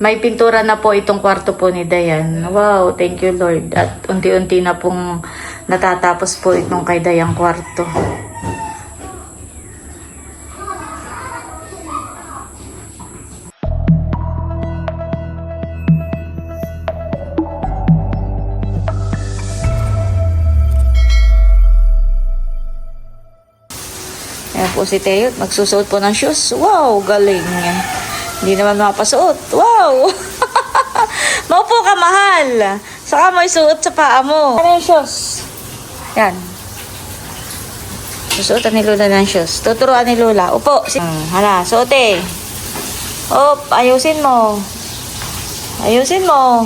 May pintura na po itong kwarto po ni Dayan. Wow, thank you Lord. At unti-unti na pong natatapos po itong kay Dayan kwarto. Ayan po si Teo, magsusuot po ng shoes. Wow, galing. Hindi naman makapasuot. Wow! Maupo ka, mahal. Saka mo isuot sa paa mo. Ano yung shoes? Yan. Susuotan ni Lola ng shoes. Tuturuan ni Lola. Upo. Hmm, hala, suote. Op, ayusin mo. Ayusin mo.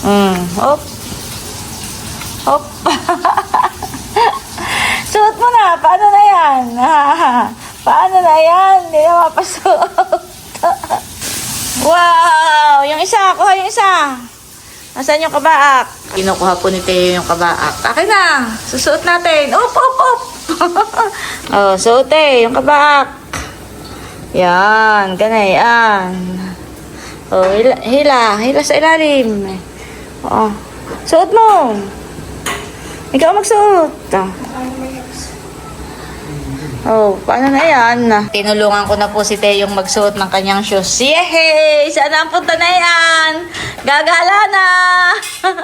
Hmm, op. Op. Suot mo na. Paano na yan? Paano na yan? Hindi na mapasuot. Wow! Yung isa. Kuha yung isa. Nasaan yung kabaak? Kinukuha po ni Teo yung kabaak. Akin na. Susuot natin. Up, up, up. oh, suot eh. Yung kabaak. Yan. Ganayan. Oh, hila, hila. Hila sa ilalim. Oh. Suot mo. Ikaw magsuot. Ah. Oh, paano na yan? Tinulungan ko na po si Teyong magsuot ng kanyang shoes. Yehey! Saan ang punta na yan? Gagala na!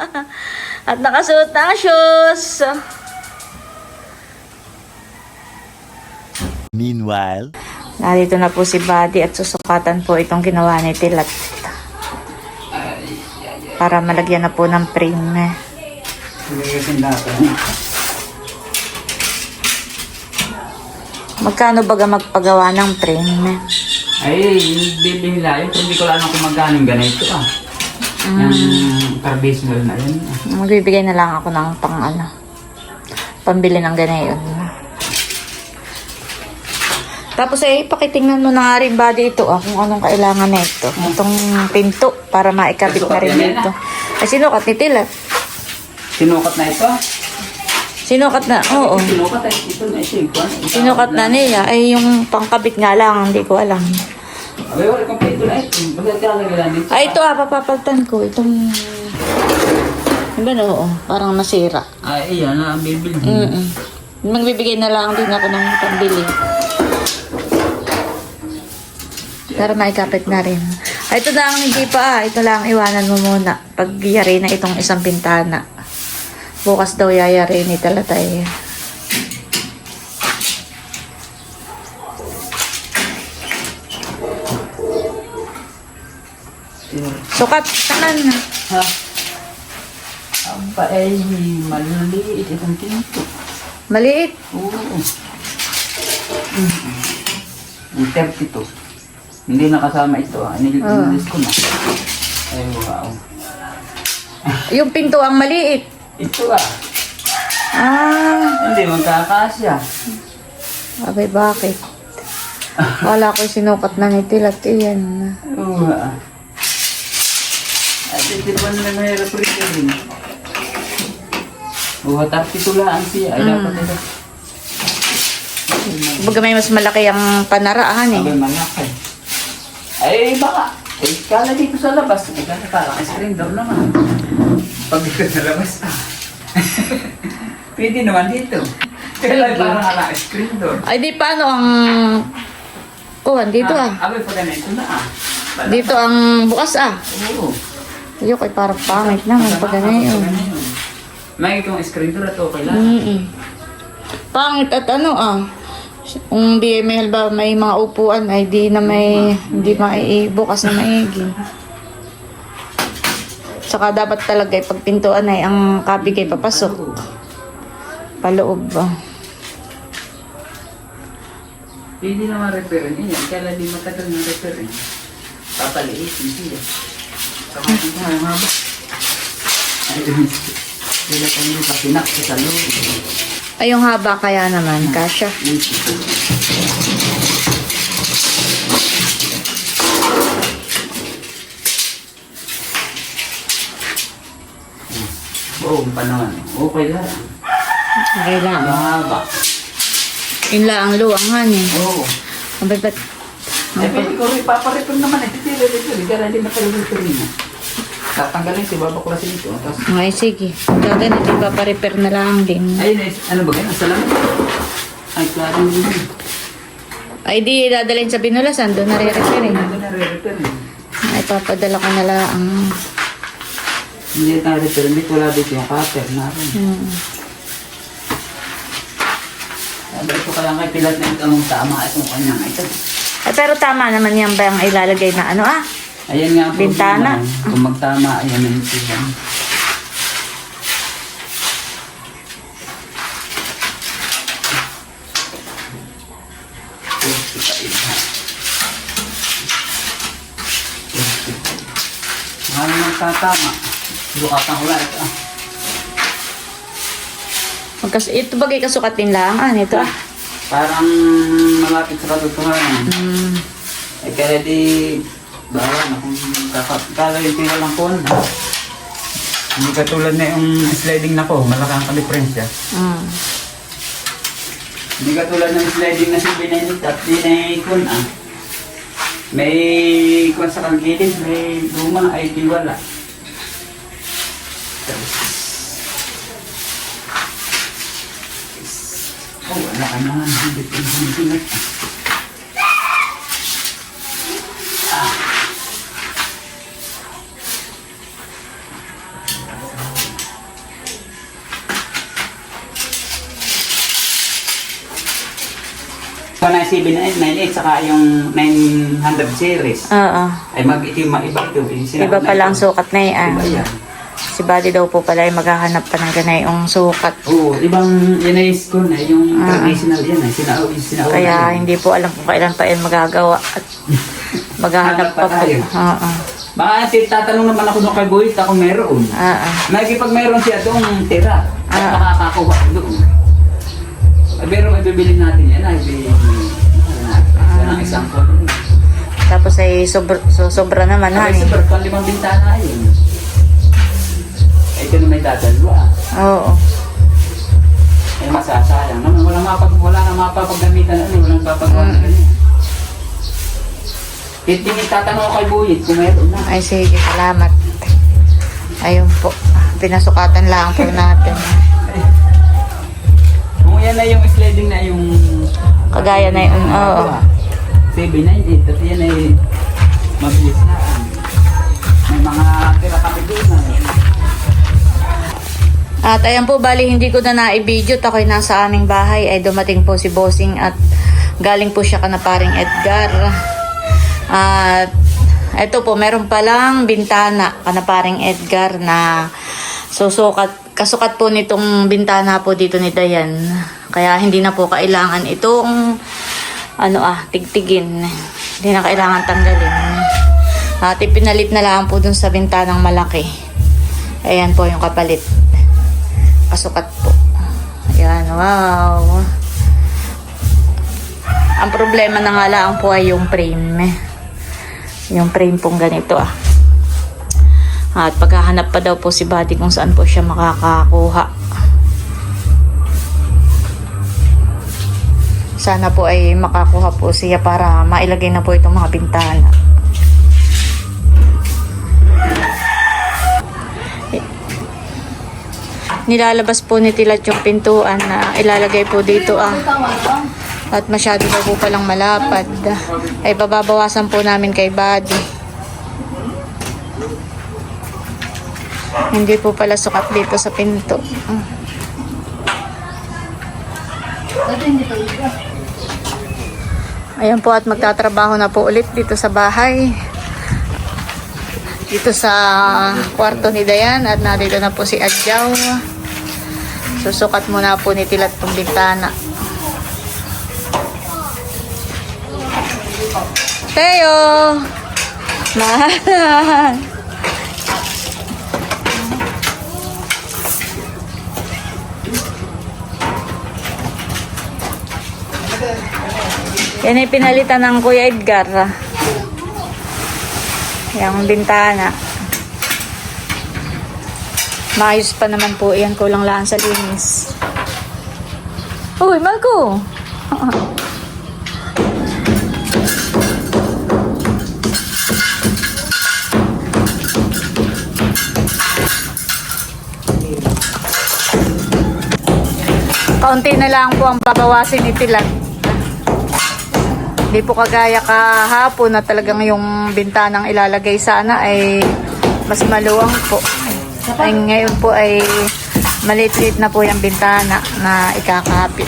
At nakasuot na ang shoes. Meanwhile, Narito na po si Buddy at susukatan po itong ginawa ni Tilat. Para malagyan na po ng frame. Magkano baga magpagawa ng frame? Ay, bibili nila yun. Pero hindi ko alam kung magkano yung ganito ah. Yung carbismal na yun. Magbibigay na lang ako ng pang ano, pambili ng ganayon. Tapos eh, pakitingnan mo na nga rin ba dito ah, kung anong kailangan na ito. Itong pinto para maikabit na rin dito. Ay, sinukat ni Tilat. Sinukat na ito. Sinukat na, oo. Sinukat ay ito na ito. yung kwan. Sinukat na niya. Ay, yung pangkabit nga lang, hindi ko alam. Abay, wala kang pito na ito. Bakit ka lang dito? Ay, ito ah, papapagtan ko. Itong... Ano ba oo, parang nasira. Ay, iyan na ang bibili. Mm Magbibigay na lang din ako ng pambili. Para maikapit na rin. Ay, ito na ang hindi pa ah. Ito lang iwanan mo muna. Pag yari na itong isang pintana. Bukas daw yayari ni Talatay. Sukat kanan na. Ha? Aba, ay, maliliit itong tinto. Maliit. Oo. Mm. Yung 32. Hindi nakasama ito ah. Ah. Inilis ko na. Ay, wow. Yung pinto ang maliit. Ito ah. Ah, Hindi magkakasya. abay bakit? Wala ko sinukat na ni Tilat. Iyan. Oo ah. At ito pa na mahirap rin. Oo, 32 lang siya. Ay, dapat ito. Baga may mas malaki ang panaraan eh. Abay, malaki. Ay, baka. Eh, kala dito sa labas. Ay, kala parang screen door naman. Pag dito sa labas, ah. Pwede naman dito. Kala parang ala screen door. Ay di paano ang... Kuhan, dito ah. Abay, pag ganito na ah. Wala. Dito ang bukas ah. Oo. Ayok ay parang pangit naman pag ano yun. May itong screen door at okay lang. Mm-mm. Pangit at ano ah. Kung di may halba may mga upuan ay di na may hindi maibukas na maigi. Saka dapat talaga ay pag pintuan ay ang kabig ay papasok. Paloob ah. Pwede naman referin yan. Kaya di matagal ng referin. Papaliitin siya. Saka nga yung haba. Ay, pa hindi pa pinak sa loob. Ay yung haba kaya naman, kasya. Oo, pa naman. Okay lang. Okay lang. Mahaba. Yun lang ang luwangan eh. Oo. Abay ba't Ay, pwede ko rin paparepon naman eh. Hindi, hindi, hindi. Kaya hindi na pala rin. Tatanggalin si babaklasin ito. Tapos, Ay, sige. Gagan, ito ipaparepair na lang din. ayun, eh, ano ba ganyan? Salamat. Ay, klaro din. Ay, di dadalhin sa binulasan. Doon na re-repair eh. Hindi na re-repair eh. Ay, papadala ko na lang. Hindi repair. Hindi wala dito yung cutter na rin. Hmm. Sabi ko kaya kay pilat na itong tama itong kanyang ito. Ay, pero tama naman yan ba ang ilalagay na ano ah? Ayan nga ang Bintana. problema. Kung magtama, ayan ang ito yan. Ano magtatama? Lukatan ko lang ito. ah. Magkas ito bagay kasukat din lang ah, nito ah. Parang malapit sa katotohanan. Hmm. Eh kaya di, bawa na kung kakala yung tira lang ko na. Hindi katulad na yung sliding na ko, malaki ang ka-diferensya. Hmm. Hindi katulad ng sliding na si Binay at Binay kun ah. May kun sa kagilid, may luma ay di wala. Oh, wala ka naman. Hindi ko hindi Kung na 798 saka yung 900 series Oo. ay mag ito yung maiba ito. Iba pala ang sukat na yan. Iba yan. Si Buddy daw po pala ay maghahanap pa ng ganayong sukat. Oo, ibang yan ay school na yung Ah. traditional yan ay sinao sinao. Kaya hindi po alam kung kailan pa yan magagawa at maghahanap pa po. tayo. Oo. Baka tatanong naman ako doon kay Boyd, ako meron. Oo. Nagipag meron siya doong tira, at Ah. makakakuha doon. Ay, pero may bibili natin yan, ay bibili Ah. ng isang phone. Tapos ay sobra, so, sobra naman ha. Ay, super, pang limang bintana yun. Ay, ito na may dadalwa. Oo. Ay, masasayang naman. Walang mapag, wala na mapapagamitan ano, walang papagawa na Mm. ganyan. Titingin tatanong kay Buyit kung meron na. Ay sige, salamat. Ayun po. Pinasukatan lang po natin. Kung yan na yung sliding na yung... Kagaya na yun, oo. 798, at yan ay mabilis na. May mga tira kami doon na. At ayan po, bali hindi ko na na-video. Ako'y nasa aming bahay. Ay dumating po si Bossing at galing po siya kana paring Edgar. At ito po, meron palang bintana kana paring Edgar na susukat. Kasukat po nitong bintana po dito ni Dayan. Kaya hindi na po kailangan itong ano ah, tigtigin. Hindi na kailangan tanggalin. At ipinalit na lang po dun sa bintanang malaki. Ayan po yung kapalit. Kasukat po. Ayan, wow. Ang problema na nga lang po ay yung frame. Yung frame pong ganito ah. At paghahanap pa daw po si Buddy kung saan po siya makakakuha. Sana po ay makakuha po siya para mailagay na po itong mga bintana. Nilalabas po ni Tilat yung pintuan na ilalagay po dito ah. At masyado daw po palang malapad. Ay bababawasan po namin kay Buddy. Hindi po pala sukat dito sa pinto. Ah. Ayan po at magtatrabaho na po ulit dito sa bahay. Dito sa kwarto ni Dayan at nandito na po si Adjaw. Susukat muna po ni Tilat tong bintana. Teo! Mahal! Yan ay pinalitan ng Kuya Edgar. Yung bintana. Maayos pa naman po. Ayan, kulang lang sa linis. Uy, Malco! Kaunti na lang po ang babawasin ni Tilat. Hindi po kagaya kahapon na talagang yung bintanang ilalagay sana ay mas maluwang po. Ay ngayon po ay maliit-liit na po yung bintana na ikakapit.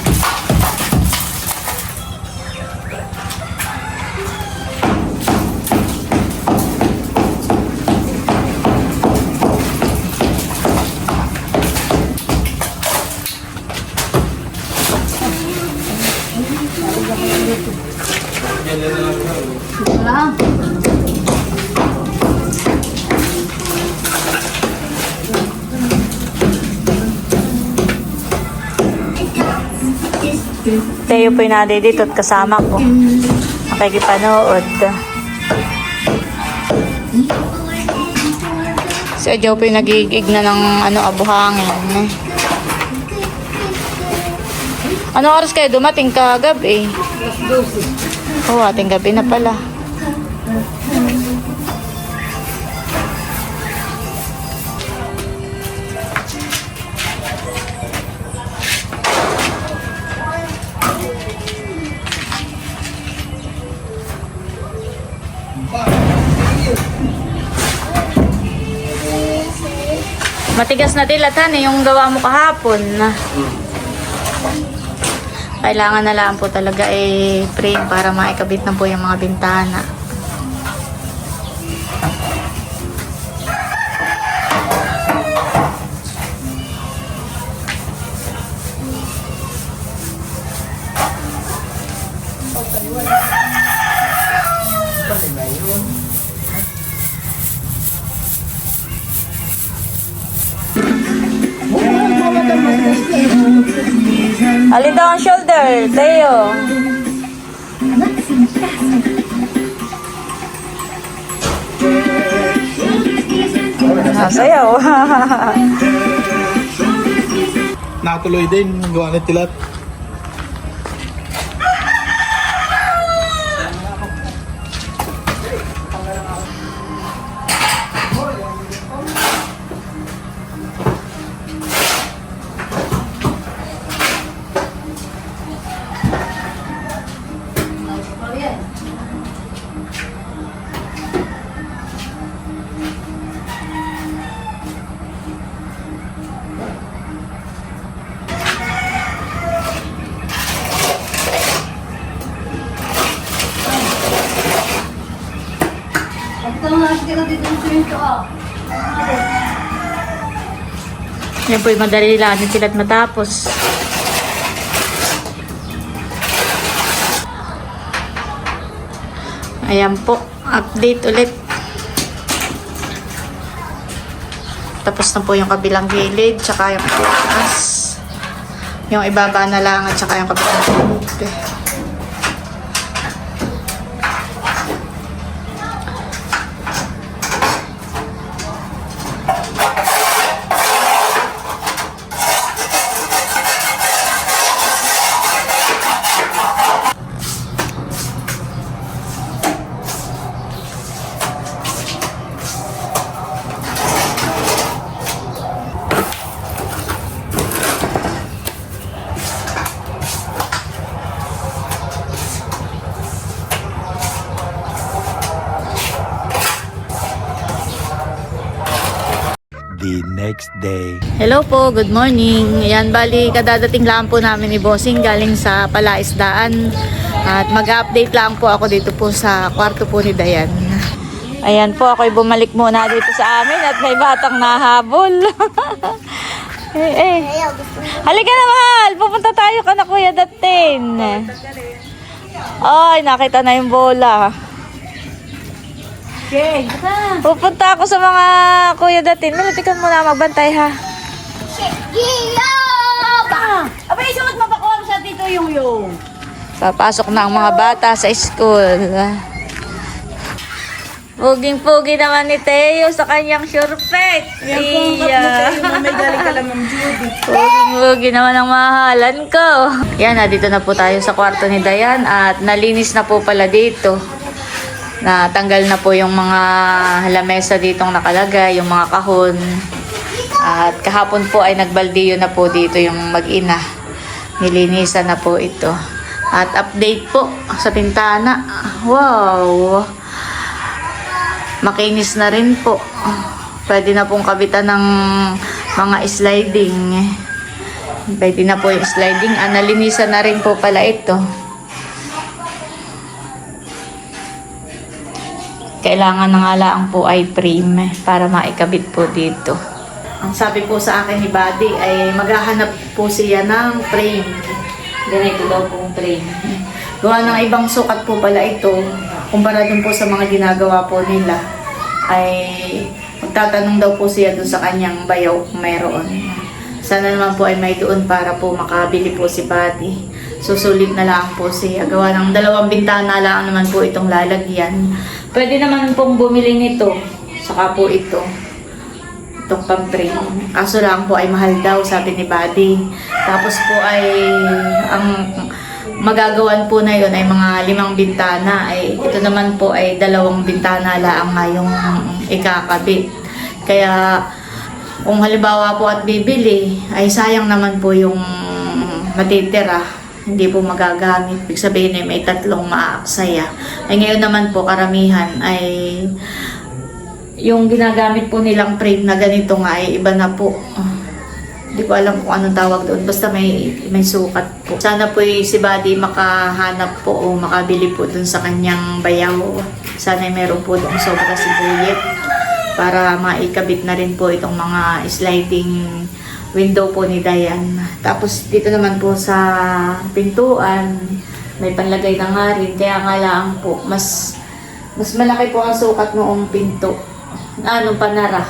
Po yung dito at kasama ko. Nakikipanood. Si Adjo po yung nagigig na ng ano, abuhangin. Ano oras kayo dumating kagabi? Oo, ating gabi na pala. Matigas na dilatan eh, yung gawa mo kahapon. Kailangan na lang po talaga eh frame para maikabit na po yung mga bintana. Alin daw ang shoulder, Teo. Nasayaw. Nakatuloy din yung gawa ni Tilat. Yan po yung madali lang sila't matapos. Ayan po, update ulit. Tapos na po yung kabilang gilid, tsaka yung taas. Yung ibaba na lang at tsaka yung kabilang gilid. Hello po, good morning. Ayan, bali, kadadating lang po namin ni Bossing galing sa Palaisdaan. At mag-update lang po ako dito po sa kwarto po ni Dayan. Ayan po, ako'y bumalik muna dito sa amin at may batang nahabol. eh, eh. Halika na, mahal. Pupunta tayo ka na, Kuya Datin. Ay, nakita na yung bola. Okay, Pupunta ako sa mga Kuya Datin. Malatikan mo na, magbantay ha. Aba, isuot mo pa ko sa dito yung yung. Papasok na ang mga bata sa school. Puging-pugi naman ni Teo sa kanyang surpet. Iya. May galing ka lang, Ma'am Judy. Puging-pugi naman ang mahalan ko. Yan, dito na po tayo sa kwarto ni Dayan at nalinis na po pala dito. Natanggal na po yung mga lamesa ditong nakalagay, yung mga kahon. At kahapon po ay nagbaldiyo na po dito yung mag-ina. Nilinisan na po ito. At update po sa pintana. Wow! Makinis na rin po. Pwede na pong kabitan ng mga sliding. Pwede na po yung sliding. Ah, nalinisan na rin po pala ito. Kailangan na nga lang po ay frame para maikabit po dito. Ang sabi po sa akin ni Buddy ay maghahanap po siya ng frame. Ganito daw pong frame. Gawa ng ibang sukat po pala ito. Kumpara dun po sa mga ginagawa po nila ay magtatanong daw po siya dun sa kanyang bayaw kung mayroon. Sana naman po ay may doon para po makabili po si Buddy. Susulit na lang po siya. Gawa ng dalawang bintana lang naman po itong lalagyan. Pwede naman pong bumili nito. Saka po ito. Itong pang-frame. Kaso lang po ay mahal daw, sabi ni Buddy. Tapos po ay ang magagawan po na yun ay mga limang bintana. Ay, ito naman po ay dalawang bintana lang nga yung ikakabit. Kaya kung halimbawa po at bibili, ay sayang naman po yung matitira. Hindi po magagamit. Ibig sabihin ay may tatlong maaaksaya. Ay ngayon naman po karamihan ay yung ginagamit po nilang frame na ganito nga ay iba na po. Hindi ko alam kung anong tawag doon. Basta may, may sukat po. Sana po si Buddy makahanap po o makabili po doon sa kanyang bayaw. Sana meron po doon sobra sibuyet para maikabit na rin po itong mga sliding window po ni Dayan. Tapos dito naman po sa pintuan, may panlagay na nga rin. Kaya nga lang po, mas mas malaki po ang sukat noong pinto. Ano, panara.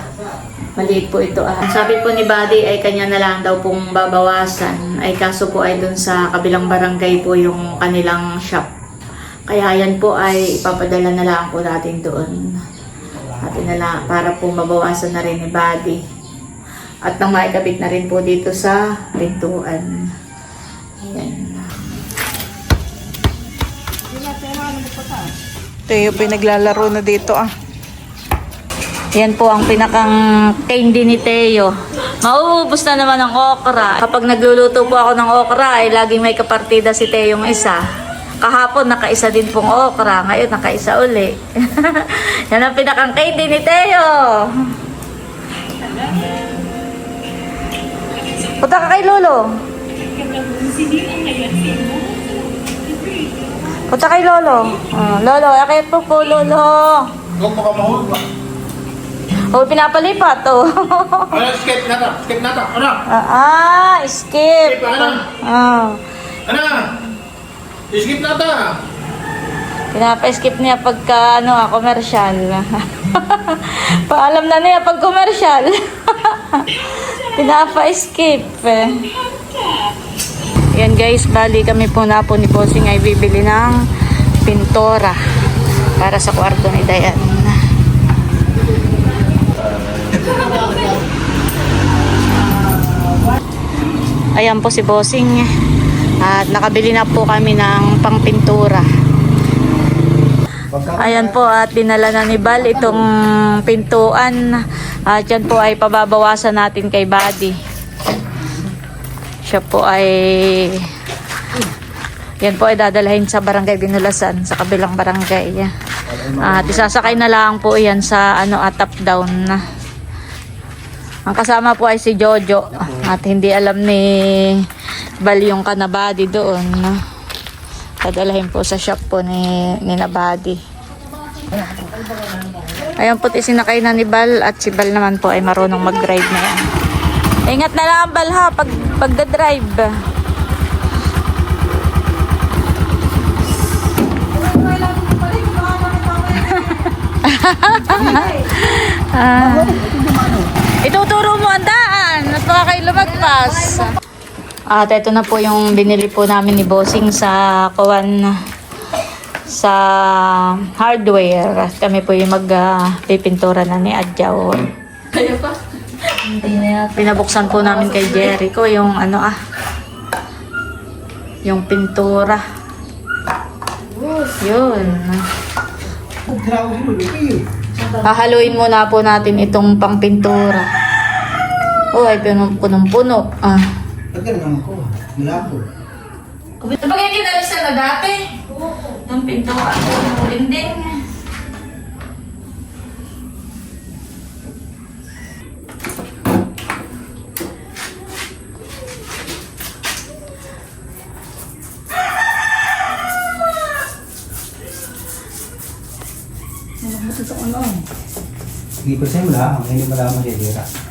Maliit po ito. Ah. Sabi po ni Buddy ay kanya na lang daw pong babawasan. Ay kaso po ay dun sa kabilang barangay po yung kanilang shop. Kaya yan po ay ipapadala na lang po natin doon. At na lang, para po mabawasan na rin ni Buddy. At nang maikabit na rin po dito sa pintuan. Ayan. Po yung naglalaro na dito ah. Yan po ang pinakang candy ni Teo. Mauubos na naman ang okra. Kapag nagluluto po ako ng okra, ay laging may kapartida si Teo yung isa. Kahapon nakaisa din pong okra, ngayon nakaisa uli. Yan ang pinakang candy ni Teo. Punta ka kay Lolo. Punta kay Lolo. Oh, Lolo, akit po po, Lolo. Huwag mo ka mahul. Oh, pinapalipat, oh. Ano, skip na ta. Skip na ta. Ano? ah, ah, skip. Skip, ano? Ah, Ano? Skip na ta. pinapa-skip niya pagka, ano, ah, commercial. Paalam na niya pag commercial. pinapa-skip. eh. Yan guys, bali kami po na po ni Bossing ay bibili ng pintora para sa kwarto ni Dayan. Ayan po si Bossing. At nakabili na po kami ng pangpintura. Ayan po at dinala na ni Bal itong pintuan. At yan po ay pababawasan natin kay Buddy. Siya po ay yan po ay dadalhin sa barangay Binulasan sa kabilang barangay. At isasakay na lang po yan sa ano at top down na. Ang kasama po ay si Jojo at hindi alam ni Bal yung kanabadi doon. Dadalhin po sa shop po ni, ni Nabadi. Ayan po isinakay na ni Bal at si Bal naman po ay marunong mag-drive na yan. Ingat na lang Bal ha pag pagda-drive. Ah. Ituturo mo ang daan at baka kayo lumagpas. At ito na po yung binili po namin ni Bossing sa Kawan sa hardware. Kami po yung magpipintura na ni Adjaw. Pinabuksan po namin kay Jericho yung ano ah yung pintura. Yun. Hahaluin muna po natin itong pangpintura. Oh, ay punong- punong-puno. Ah. Pagka naman ko. Malabo. Sabagay kinalis na dati. Yung pintuan ko, din. Hindi ko siya wala, hindi mo lang masisira.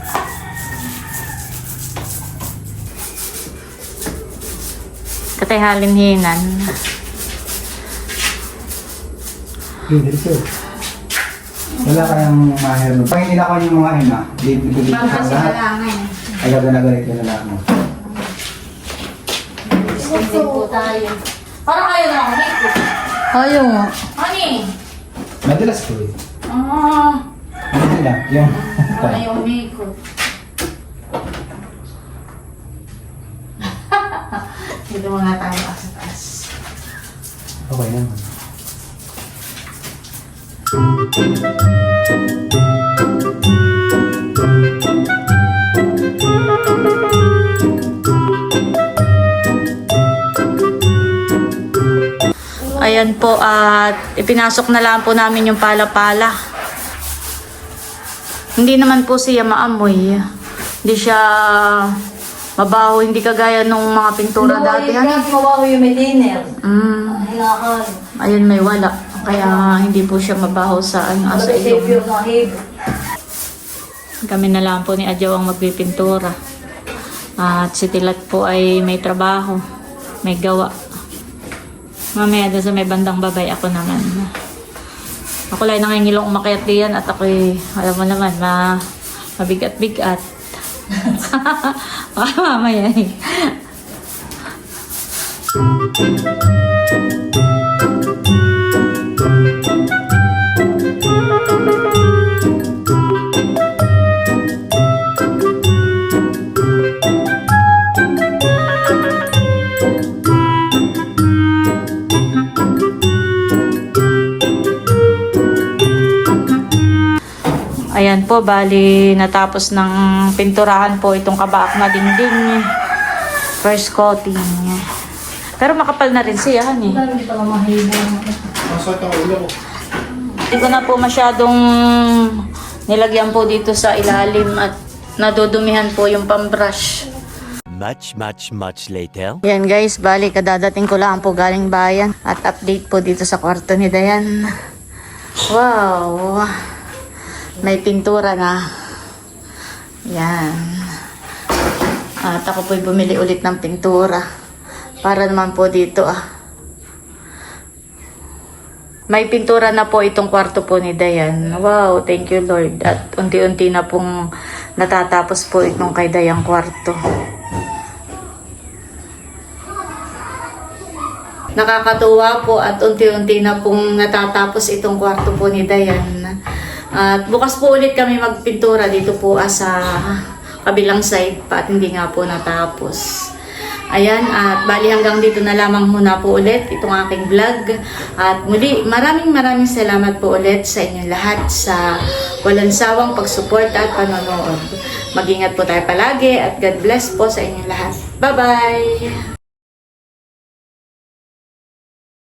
Katay halinhinan. Hindi siya. Wala kayang mahir mo. Pag hindi na ko yung mga ina, hindi ko dito sa lahat. Agad na galit yung lalaki mo. Hindi po tayo. Parang ayaw na ako dito. Ayaw nga. Honey! Madalas ko eh. Ah, Ano sila? Yung... ayaw umikot. Dito mga tayo sa taas. okay naman. Ayan po at ipinasok na lang po namin yung pala-pala. Hindi naman po siya maamoy. Hindi siya mabaho, hindi kagaya nung mga pintura dati. Ano? Mawaho yung may. Mm, Hinakan. ayun may wala. Kaya hindi po siya mabaho sa ano sa ilong. Kami na lang po ni Adjaw ang magpipintura. At si Tilat po ay may trabaho, may gawa. Mamaya doon sa may bandang babay ako naman. Ako lang nangingilong umakyat diyan at ako'y, alam mo naman, ma, mabigat-bigat. Baka mamaya eh. Ayan po, bali natapos ng pinturahan po itong kabaak na dingding. First coating. Pero makapal na rin siya, han eh. Hindi pa. Hindi ko na po masyadong nilagyan po dito sa ilalim at nadudumihan po yung pambrush. Much, much, much later. Yan guys, bali kadadating ko lang po galing bayan at update po dito sa kwarto ni Dayan. Wow! May pintura na. Yan. At ako po'y bumili ulit ng pintura. Para naman po dito ah. May pintura na po itong kwarto po ni Dayan. Wow, thank you Lord. At unti-unti na pong natatapos po itong kay Dayan kwarto. Nakakatuwa po at unti-unti na pong natatapos itong kwarto po ni Dayan. At bukas po ulit kami magpintura dito po ah, sa kabilang side pa at hindi nga po natapos. Ayan, at bali hanggang dito na lamang muna po ulit itong aking vlog. At muli, maraming maraming salamat po ulit sa inyong lahat sa walang sawang pagsuporta at panonood. Mag-ingat po tayo palagi at God bless po sa inyong lahat. Bye-bye!